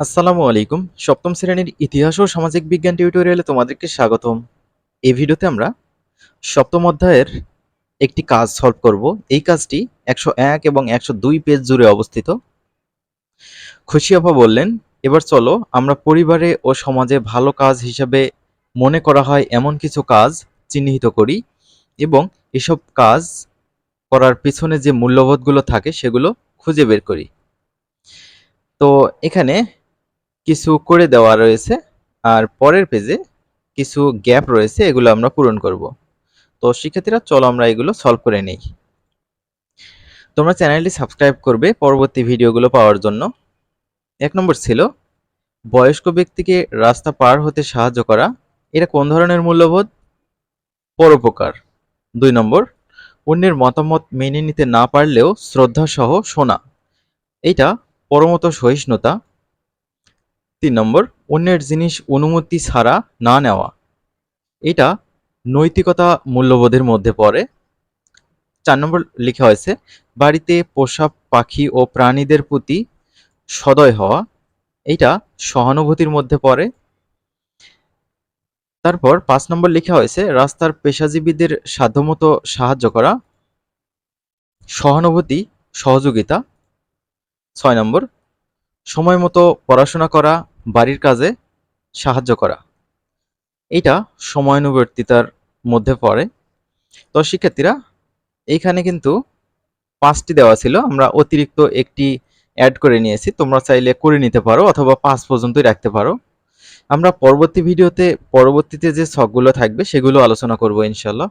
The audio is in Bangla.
আসসালামু আলাইকুম। সপ্তম শ্রেণির ইতিহাস ও সামাজিক বিজ্ঞান টিউটোরিয়ালে তোমাদেরকে স্বাগতম। এই ভিডিওতে আমরা সপ্তম অধ্যায়ের একটি কাজ সলভ করব। এই কাজটি একশো এক এবং একশো দুই পেজ জুড়ে অবস্থিত। খুশি আপা বললেন, এবার চলো, আমরা পরিবারে ও সমাজে ভালো কাজ হিসাবে মনে করা হয় এমন কিছু কাজ চিহ্নিত করি এবং এসব কাজ করার পিছনে যে মূল্যবোধগুলো থাকে সেগুলো খুঁজে বের করি। তো এখানে কিছু করে দেওয়া রয়েছে, আর পরের পেজে কিছু গ্যাপ রয়েছে, এগুলো আমরা পূরণ করব। তো শিক্ষার্থীরা, চলো আমরা এগুলো সলভ করে নেই। তোমরা চ্যানেলটি সাবস্ক্রাইব করবে পরবর্তী ভিডিওগুলো পাওয়ার জন্য। এক নম্বর ছিল, বয়স্ক ব্যক্তিকে রাস্তা পার হতে সাহায্য করা, এটা কোন ধরনের মূল্যবোধ? পরোপকার। দুই নম্বর, অন্যের মতামত মেনে নিতে না পারলেও শ্রদ্ধা সহ শোনা এইটা পরমত সহিষ্ণুতা তিন নম্বর, অন্যের জিনিস অনুমতি ছাড়া না নেওয়া। এটা নৈতিকতা মূল্যবোধের মধ্যে পড়ে। চার নম্বর লেখা হয়েছে, বাড়িতে পোষা পাখি ও প্রাণীদের প্রতি সদয় হওয়া, এটা সহানুভূতির মধ্যে পড়ে। তারপর পাঁচ নম্বর লেখা হয়েছে, রাস্তার পেশাজীবীদের সাধ্যমতো সাহায্য করা, সহানুভূতি, সহযোগিতা। ছয় নম্বর সময় মতো পড়াশোনা করা, বাড়ির কাজে সাহায্য করা। এটা সময়ানুবর্তিতার মধ্যে পড়ে। তো শিক্ষার্থীরা, এইখানে কিন্তু পাঁচটি দেওয়া ছিল। আমরা অতিরিক্ত একটি অ্যাড করে নিয়েছি। তোমরা চাইলে করে নিতে পারো অথবা পাঁচ পর্যন্তই রাখতে পারো। আমরা পরবর্তী ভিডিওতে, পরবর্তীতে যে ছকগুলো থাকবে, সেগুলো আলোচনা করব ইনশাল্লাহ।